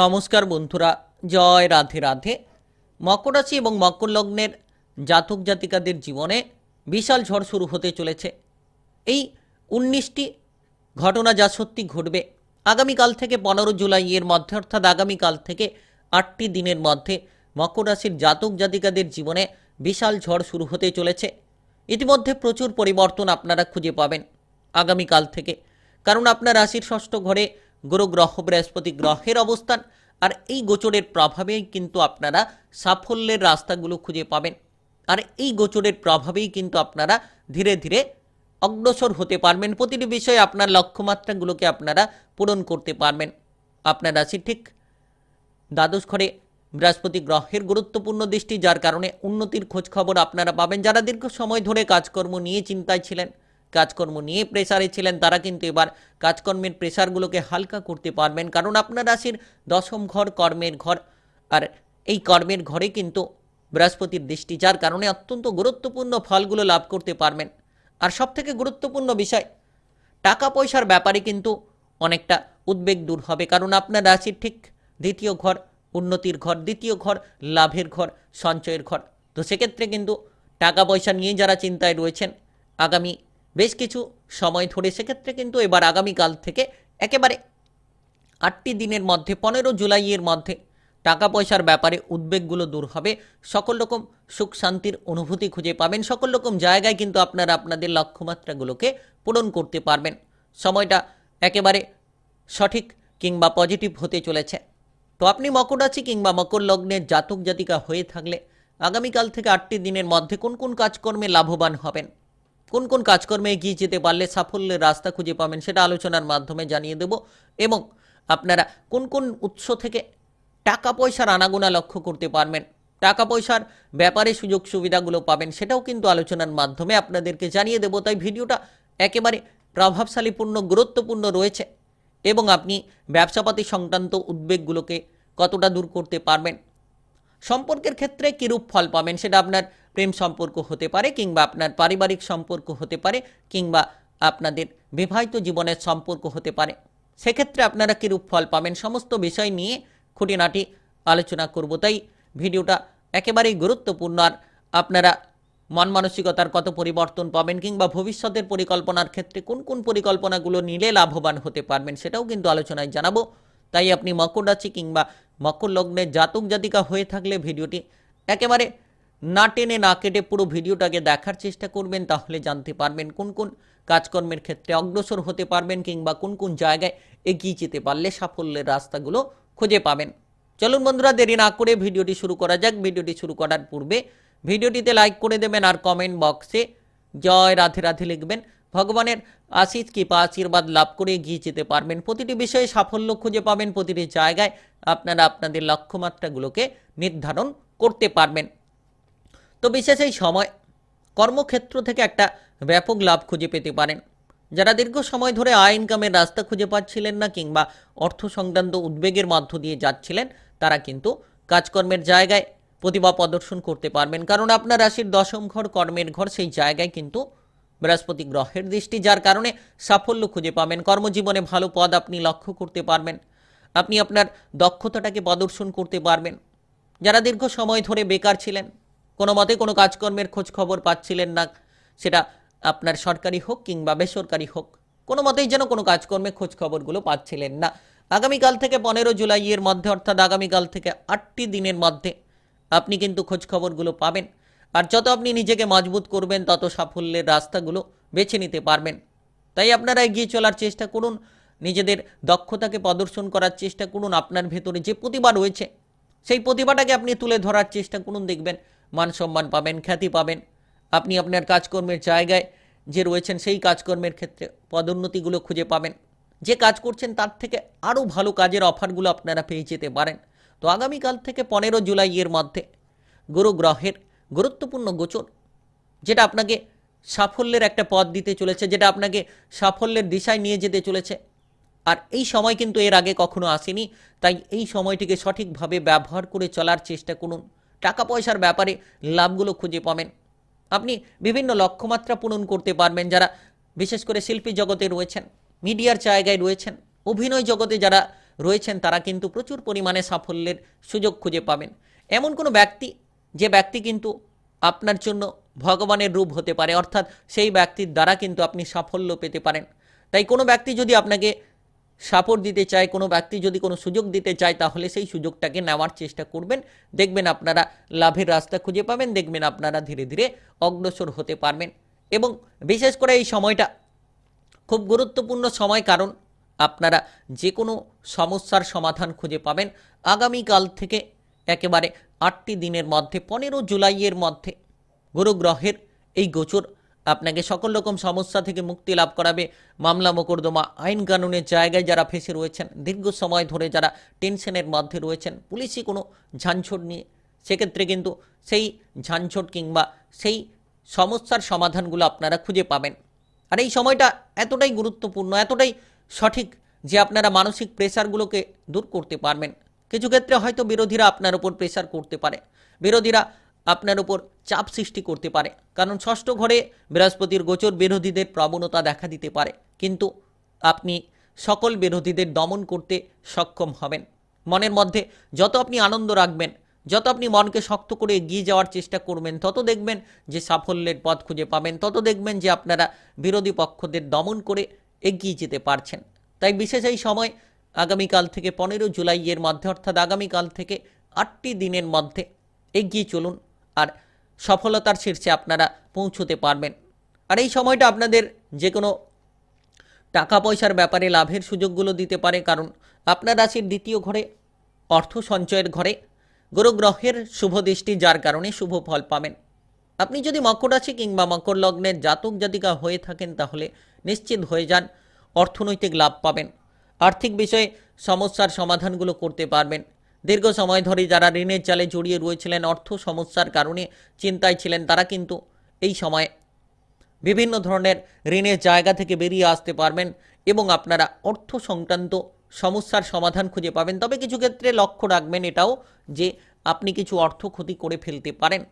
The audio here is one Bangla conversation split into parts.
নমস্কার বন্ধুরা, জয় রাধে রাধে। মকর রাশি এবং মকর লগ্নের জাতক জাতিকাদের জীবনে বিশাল ঝড় শুরু হতে চলেছে। এই উনিশটি ঘটনা যা সত্যি ঘটবে আগামীকাল থেকে পনেরো জুলাই এর মধ্যে, অর্থাৎ আগামীকাল থেকে আটটি দিনের মধ্যে মকর রাশির জাতক জাতিকাদের জীবনে বিশাল ঝড় শুরু হতে চলেছে। ইতিমধ্যে প্রচুর পরিবর্তন আপনারা খুঁজে পাবেন আগামীকাল থেকে। কারণ আপনার রাশির ষষ্ঠ ঘরে গুরু গ্রহ বৃহস্পতি গ্রহের অবস্থান। আর এই গোচরের প্রভাবেই কিন্তু আপনারা সাফল্যের রাস্তাগুলো খুঁজে পাবেন। আর এই গোচরের প্রভাবেই কিন্তু আপনারা ধীরে ধীরে অগ্রসর হতে পারবেন। প্রতিটি বিষয়ে আপনার লক্ষ্যমাত্রাগুলোকে আপনারা পূরণ করতে পারবেন। আপনার রাশি ঠিক দ্বাদশ ঘরে বৃহস্পতি গ্রহের গুরুত্বপূর্ণ দৃষ্টি, যার কারণে উন্নতির খোঁজ খবর আপনারা পাবেন। যারা দীর্ঘ সময় ধরে কাজকর্ম নিয়ে চিন্তায় ছিলেন কাজকর্ম নিয়ে প্রেসারে ছিলেন, তারা কিন্তু এবার কাজকর্মের প্রেসারগুলোকে হালকা করতে পারবেন। কারণ আপনার রাশির দশম ঘর কর্মের ঘর, আর এই কর্মের ঘরে কিন্তু বৃহস্পতির দৃষ্টি, যার কারণে অত্যন্ত গুরুত্বপূর্ণ ফলগুলো লাভ করতে পারবেন। আর সবথেকে গুরুত্বপূর্ণ বিষয় টাকা পয়সার ব্যাপারে কিন্তু অনেকটা উদ্বেগ দূর হবে। কারণ আপনার রাশির ঠিক দ্বিতীয় ঘর উন্নতির ঘর, দ্বিতীয় ঘর লাভের ঘর, সঞ্চয়ের ঘর। তো সেক্ষেত্রে কিন্তু টাকা পয়সা নিয়ে যারা চিন্তায় রয়েছেন, আগামী বেশ কিছু সময় ধরে সেক্ষেত্রে কিন্তু এবার আগামীকাল থেকে একেবারে আটটি দিনের মধ্যে, পনেরো জুলাইয়ের মধ্যে টাকা পয়সার ব্যাপারে উদ্বেগগুলো দূর হবে। সকল রকম সুখ শান্তির অনুভূতি খুঁজে পাবেন। সকল রকম জায়গায় কিন্তু আপনারা আপনাদের লক্ষ্যমাত্রাগুলোকে পূরণ করতে পারবেন। সময়টা একেবারে সঠিক কিংবা পজিটিভ হতে চলেছে। তো আপনি মকর রাশি কিংবা মকর লগ্নের জাতক জাতিকা হয়ে থাকলে আগামীকাল থেকে আটটি দিনের মধ্যে কোন কোন কাজকর্মে লাভবান হবেন? কোন কোন কাজকর্মে এগিয়ে যেতে পারলে সাফল্যের রাস্তা খুঁজে পাবেন সেটা আলোচনার মাধ্যমে জানিয়ে দেব। এবং আপনারা কোন কোন উৎস থেকে টাকা পয়সার আনাগোনা লক্ষ্য করতে পারবেন, টাকা পয়সার ব্যাপারে সুযোগ সুবিধাগুলো পাবেন সেটাও কিন্তু আলোচনার মাধ্যমে আপনাদেরকে জানিয়ে দেবো। তাই ভিডিওটা একেবারে প্রভাবশালীপূর্ণ, গুরুত্বপূর্ণ রয়েছে এবং আপনি ব্যবসাপাতি সংক্রান্ত উদ্বেগগুলোকে কতটা দূর করতে পারবেন। সম্পর্কের ক্ষেত্রে কিরূপ ফল পাবেন সেটা আপনার প্রেম সম্পর্ক হতে পারে কিংবা আপনার পারিবারিক সম্পর্ক হতে পারে কিংবা আপনাদের বিবাহিত জীবনের সম্পর্ক হতে পারে। সেক্ষেত্রে আপনারা কিরূপ ফল পাবেন সমস্ত বিষয় নিয়ে খুঁটিনাটি আলোচনা করব। তাই ভিডিওটা একেবারেই গুরুত্বপূর্ণ। আর আপনারা মন মানসিকতার কত পরিবর্তন পাবেন কিংবা ভবিষ্যতের পরিকল্পনার ক্ষেত্রে কোন কোন পরিকল্পনাগুলো নিলে লাভবান হতে পারবেন সেটাও কিন্তু আলোচনায় জানাব। তাই আপনি মকর রাশি কিংবা মকর লগ্নের জাতক জাতিকা হয়ে থাকলে ভিডিওটি একেবারে না টেনে না কেটে পুরো ভিডিওটাকে দেখার চেষ্টা করবেন, তাহলে জানতে পারবেন কোন কোন কাজকর্মের ক্ষেত্রে অগ্রসর হতে পারবেন কিংবা কোন কোন জায়গায় এগিয়ে যেতে পারলে সাফল্যের রাস্তাগুলো খুঁজে পাবেন। চলুন বন্ধুরা, দেরি না করে ভিডিওটি শুরু করা যাক। ভিডিওটি শুরু করার পূর্বে ভিডিওটিতে লাইক করে দেবেন আর কমেন্ট বক্সে জয় রাধে রাধে লিখবেন। ভগবানের আশিস কৃপা, আশীর্বাদ লাভ করে এগিয়ে যেতে পারবেন। প্রতিটি বিষয়ে সাফল্য খুঁজে পাবেন, প্রতিটি জায়গায় আপনারা আপনাদের লক্ষ্যমাত্রাগুলোকে নির্ধারণ করতে পারবেন। তো বিশেষ এই সময় কর্মক্ষেত্র থেকে একটা ব্যাপক লাভ খুঁজে পেতে পারেন। যারা দীর্ঘ সময় ধরে আয় ইনকামের রাস্তা খুঁজে পাচ্ছিলেন না কিংবা অর্থ সংক্রান্ত উদ্বেগের মধ্য দিয়ে যাচ্ছিলেন, তারা কিন্তু কাজকর্মের জায়গায় প্রতিভা প্রদর্শন করতে পারবেন। কারণ আপনার রাশির দশম ঘর, কর্মের ঘর, সেই জায়গায় কিন্তু বৃহস্পতি গ্রহের দৃষ্টি, যার কারণে সাফল্য খুঁজে পাবেন। কর্মজীবনে ভালো পদ আপনি লক্ষ্য করতে পারবেন। আপনি আপনার দক্ষতাটাকে প্রদর্শন করতে পারবেন। যারা দীর্ঘ সময় ধরে বেকার ছিলেন, কোনো মতে কোনো কাজকর্মের খোঁজ খবর পাচ্ছিলেন না, সেটা আপনার সরকারি হোক কিংবা বেসরকারি হোক, কোনো মতেই যেন কোনো কাজকর্মে খোঁজ খবরগুলো পাচ্ছিলেন না। আগামীকাল থেকে পনেরো জুলাইয়ের মধ্যে, অর্থাৎ আগামীকাল থেকে আটটি দিনের মধ্যে, আপনি কিন্তু খোঁজ খবরগুলো পাবেন। আর যত আপনি নিজেকে মজবুত করবেন, তত সাফল্যের রাস্তাগুলো বেছে নিতে পারবেন। তাই আপনারা এগিয়ে চলার চেষ্টা করুন, নিজেদের দক্ষতাকে প্রদর্শন করার চেষ্টা করুন, আপনার ভেতরে যে প্রতিভা রয়েছে, সেই প্রতিভাটাকে আপনি তুলে ধরার চেষ্টা করুন, দেখবেন মান সম্মান পাবেন, খ্যাতি পাবেন। আপনি আপনার কাজকর্মের জায়গায় যে রয়েছেন, সেই কাজকর্মের ক্ষেত্রে পদোন্নতিগুলো খুঁজে পাবেন। যে কাজ করছেন, তার থেকে আরও ভালো কাজের অফারগুলো আপনারা পেয়ে যেতে পারেন। তো আগামীকাল থেকে পনেরো জুলাইয়ের মধ্যে গুরু গ্রহের গুরুত্বপূর্ণ গোচর, যেটা আপনাকে সাফল্যের একটা পথ দিতে চলেছে, যেটা আপনাকে সাফল্যের দিশায় নিয়ে যেতে চলেছে। আর এই সময় কিন্তু এর আগে কখনো আসেনি, তাই এই সময়টিকে সঠিকভাবে ব্যবহার করে চলার চেষ্টা করুন। টাকা পয়সার ব্যাপারে লাভগুলো খুঁজে পাবেন। আপনি বিভিন্ন লক্ষ্যমাত্রা পূরণ করতে পারবেন, যারা বিশেষ করে শিল্পী জগতে রয়েছেন, মিডিয়ার জায়গায় রয়েছেন, অভিনয় জগতে যারা রয়েছেন, তারা কিন্তু প্রচুর পরিমাণে সাফল্যের সুযোগ খুঁজে পাবেন। এমন কোনো ব্যক্তি যে ব্যক্তি কিন্তু আপনার জন্য ভগবানের রূপ হতে পারে, অর্থাৎ সেই ব্যক্তির দ্বারা কিন্তু আপনি সাফল্য পেতে পারেন। তাই কোনো ব্যক্তি যদি আপনাকে সাপোর্ট দিতে চায়, কোনো ব্যক্তি যদি কোনো সুযোগ দিতে চায়, তাহলে সেই সুযোগটাকে নেওয়ার চেষ্টা করবেন। দেখবেন আপনারা লাভের রাস্তা খুঁজে পাবেন, দেখবেন আপনারা ধীরে ধীরে অগ্রসর হতে পারবেন। এবং বিশেষ করে এই সময়টা খুব গুরুত্বপূর্ণ সময়, কারণ আপনারা যে কোনো সমস্যার সমাধান খুঁজে পাবেন। আগামীকাল থেকে একেবারে আটটি দিনের মধ্যে, পনেরো জুলাইয়ের মধ্যে। গুরু গ্রহের এই গোচর আপনাকে সকল রকম সমস্যা থেকে মুক্তি লাভ করাবে। মামলা মোকদ্দমা আইন কানুনের জায়গায় যারা ফেসে রয়েছেন, দীর্ঘ সময় ধরে যারা টেনশনের মধ্যে রয়েছেন পুলিশি কোনো ঝাঞ্ঝট নিয়ে, সেক্ষেত্রে কিন্তু সেই ঝাঞ্ঝট কিংবা সেই সমস্যার সমাধানগুলো আপনারা খুঁজে পাবেন। আর এই সময়টা এতটাই গুরুত্বপূর্ণ, এতটাই সঠিক যে আপনারা মানসিক প্রেশারগুলোকে দূর করতে পারবেন। কিছু ক্ষেত্রে হয়তো বিরোধীরা আপনার উপর প্রেশার করতে পারে। বিরোধীরা আপনার উপর চাপ সৃষ্টি করতে পারে। কারণ ষষ্ঠ ঘরে বৃহস্পতির গোচর বিরোধীদের প্রবণতা দেখা দিতে পারে। কিন্তু আপনি সকল বিরোধীদের দমন করতে সক্ষম হবেন। মনের মধ্যে যত আপনি আনন্দ রাখবেন, যত আপনি মনকে শক্ত করে এগিয়ে যাওয়ার চেষ্টা করবেন, তত দেখবেন যে সাফল্যের পথ খুঁজে পাবেন, তত দেখবেন যে আপনারা বিরোধী পক্ষদের দমন করে এগিয়ে যেতে পারছেন। তাই বিশেষ এই সময় আগামীকাল থেকে পনেরো জুলাইয়ের মধ্যে, অর্থাৎ আগামীকাল থেকে আটটি দিনের মধ্যে এগিয়ে চলুন আর সফলতার শীর্ষে আপনারা পৌঁছতে পারবেন। আর এই সময়টা আপনাদের যে কোনো টাকা পয়সার ব্যাপারে লাভের সুযোগগুলো দিতে পারে, কারণ আপনার রাশির দ্বিতীয় ঘরে, অর্থ সঞ্চয়ের ঘরে গুরু গ্রহের শুভ দৃষ্টি, যার কারণে শুভ ফল পাবেন। আপনি যদি মকর রাশি কিংবা মকর লগ্নের জাতক জাতিকা হয়ে থাকেন, তাহলে নিশ্চিত হয়ে যান অর্থনৈতিক লাভ পাবেন। আর্থিক বিষয়ে সমস্যার সমাধানগুলো করতে পারবেন। দীর্ঘ সময় ধরে যারা ঋণের জালে জড়িয়ে রয়েছিলেন, অর্থ সমস্যার কারণে চিন্তায় ছিলেন তারা কিন্তু এই সময়। বিভিন্ন ধরনের ঋণের জায়গা থেকে বেরিয়ে আসতে পারবেন এবং আপনারা অর্থ সংক্রান্ত সমস্যার সমাধান খুঁজে পাবেন। তবে কিছু ক্ষেত্রে লক্ষ্য রাখবেন এটাও যে আপনি কিছু অর্থ ক্ষতি করে ফেলতে পারেন।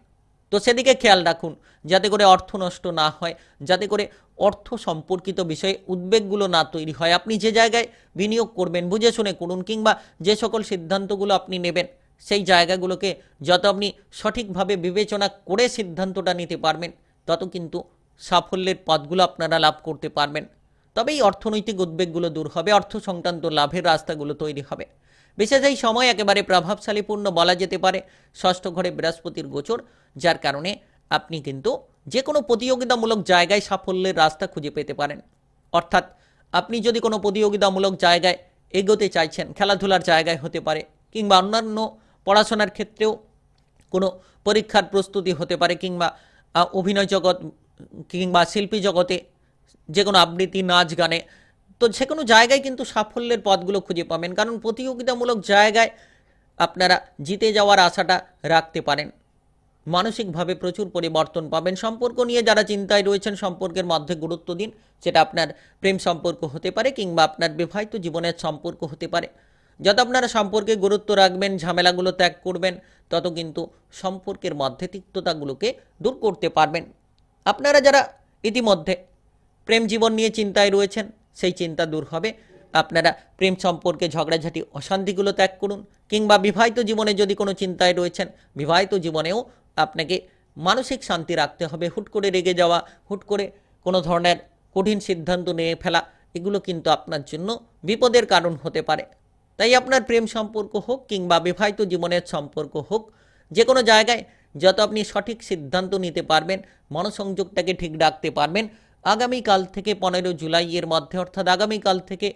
তো সেদিকে খেয়াল রাখুন, যাতে করে অর্থ নষ্ট না হয়, যাতে করে অর্থ সম্পর্কিত বিষয়ে উদ্বেগগুলো না তৈরি হয়। আপনি যে জায়গায় বিনিয়োগ করবেন, বুঝে শুনে করুন কিংবা যে সকল সিদ্ধান্তগুলো আপনি নেবেন, সেই জায়গাগুলোকে যত আপনি সঠিকভাবে বিবেচনা করে সিদ্ধান্তটা নিতে পারবেন, তত কিন্তু সাফল্যের পথগুলো আপনারা লাভ করতে পারবেন। তবে এই অর্থনৈতিক উদ্বেগগুলো দূর হবে, অর্থ সংক্রান্ত লাভের রাস্তাগুলো তৈরি হবে। বিশেষ এই সময় একেবারে প্রভাবশালীপূর্ণ বলা যেতে পারে ষষ্ঠ ঘরে বৃহস্পতির গোচর, যার কারণে আপনি কিন্তু যে কোনো প্রতিযোগিতামূলক জায়গায় সাফল্যের রাস্তা খুঁজে পেতে পারেন। অর্থাৎ আপনি যদি কোনো প্রতিযোগিতামূলক জায়গায় এগোতে চাইছেন, খেলাধুলার জায়গায় হতে পারে, কিংবা অন্যান্য পড়াশোনার ক্ষেত্রেও কোনো পরীক্ষার প্রস্তুতি হতে পারে, কিংবা অভিনয় জগৎ, কিংবা শিল্পী জগতে যে কোনো আবৃত্তি, নাচ, গানে, তো যে কোনো জায়গায় কিন্তু সাফল্যের পথগুলো খুঁজে পাবেন। কারণ প্রতিযোগিতামূলক জায়গায় আপনারা জিতে যাওয়ার আশাটা রাখতে পারেন। মানসিকভাবে প্রচুর পরিবর্তন পাবেন। সম্পর্ক নিয়ে যারা চিন্তায় রয়েছেন, সম্পর্কের মধ্যে গুরুত্ব দিন। সেটা আপনার প্রেম সম্পর্ক হতে পারে কিংবা আপনার বিবাহিত জীবনের সম্পর্ক হতে পারে। যত আপনারা সম্পর্কে গুরুত্ব রাখবেন, ঝামেলাগুলো ত্যাগ করবেন, তত কিন্তু সম্পর্কের মধ্যে তিক্ততাগুলোকে দূর করতে পারবেন। আপনারা যারা ইতিমধ্যে প্রেম জীবন নিয়ে চিন্তায় রয়েছেন, সেই চিন্তা দূর হবে। আপনারা প্রেম সম্পর্কে ঝগড়াঝাটি, অশান্তিগুলো ত্যাগ করুন। কিংবা বিবাহিত জীবনে যদি কোনো চিন্তায় রয়েছেন, বিবাহিত জীবনেও আপনাকে মানসিক শান্তি রাখতে হবে। হুট করে রেগে যাওয়া, হুট করে কোনো ধরনের কঠিন সিদ্ধান্ত নিয়ে ফেলা, এগুলো কিন্তু আপনার জন্য বিপদের কারণ হতে পারে। তাই আপনার প্রেম সম্পর্ক হোক কিংবা বিবাহিত জীবনের সম্পর্ক হোক যে কোনো জায়গায় যত আপনি সঠিক সিদ্ধান্ত নিতে পারবেন, মনসংযোগটাকে ঠিক রাখতে পারবেন, আগামীকাল থেকে পনেরো জুলাইয়ের মধ্যে অর্থাৎ আগামীকাল থেকে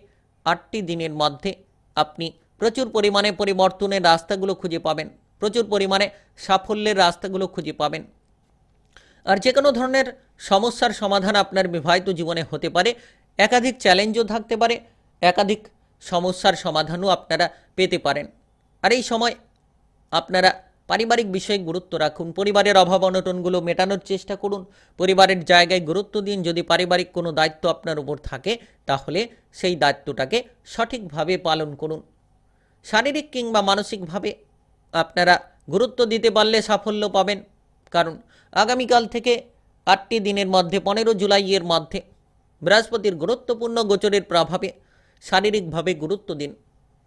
আটটি দিনের মধ্যে আপনি প্রচুর পরিমাণে পরিবর্তনের রাস্তাগুলো খুঁজে পাবেন। প্রচুর পরিমাণে সাফল্যের রাস্তাগুলো খুঁজে পাবেন। আর যে কোনো ধরনের সমস্যার সমাধান আপনার বিবাহিত জীবনে হতে পারে। একাধিক চ্যালেঞ্জও থাকতে পারে, একাধিক সমস্যার সমাধানও আপনারা পেতে পারেন। আর এই সময় আপনারা পারিবারিক বিষয়ে গুরুত্ব রাখুন, পরিবারের অভাব অনটনগুলো মেটানোর চেষ্টা করুন, পরিবারের জায়গায় গুরুত্ব দিন, যদি পারিবারিক কোনো দায়িত্ব আপনার উপর থাকে, তাহলে সেই দায়িত্বটাকে সঠিকভাবে পালন করুন। শারীরিক কিংবা মানসিকভাবে আপনারা গুরুত্ব দিতে পারলে সাফল্য পাবেন। কারণ আগামীকাল থেকে আটটি দিনের মধ্যে পনেরো জুলাইয়ের মধ্যে বৃহস্পতির গুরুত্বপূর্ণ গোচরের প্রভাবে শারীরিকভাবে গুরুত্ব দিন।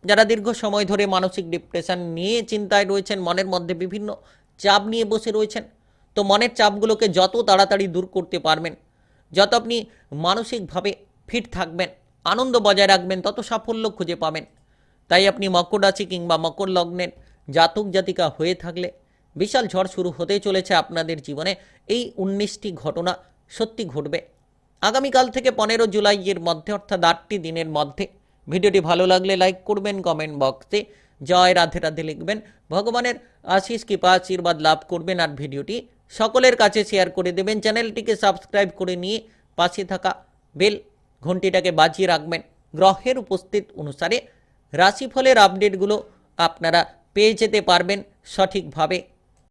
যারা দীর্ঘ সময় ধরে মানসিক ডিপ্রেশন নিয়ে চিন্তায় রয়েছেন, মনের মধ্যে বিভিন্ন চাপ নিয়ে বসে রয়েছেন, তো মনের চাপগুলোকে যত তাড়াতাড়ি দূর করতে পারবেন, যত আপনি মানসিকভাবে ফিট থাকবেন, আনন্দ বজায় রাখবেন, তত সাফল্য খুঁজে পাবেন। তাই আপনি মকর রাশি কিংবা মকর লগ্নের জাতক জাতিকা হয়ে থাকলে বিশাল ঝড় শুরু হতে চলেছে আপনাদের জীবনে। এই উনিশটি ঘটনা সত্যি ঘটবে। আগামীকাল থেকে পনেরো জুলাইয়ের মধ্যে অর্থাৎ আটটি দিনের মধ্যে। ভিডিওটি ভালো লাগলে লাইক করবেন, কমেন্ট বক্সে জয় রাধে রাধে লিখবেন। ভগবানের আশিস কৃপা, আশীর্বাদ লাভ করবেন আর ভিডিওটি সকলের কাছে শেয়ার করে দেবেন। চ্যানেলটিকে সাবস্ক্রাইব করে নিয়ে পাশে থাকা বেল ঘন্টিটাকে বাজিয়ে রাখবেন। গ্রহের উপস্থিত অনুসারে রাশিফলের আপডেটগুলো আপনারা পেয়ে যেতে পারবেন সঠিকভাবে।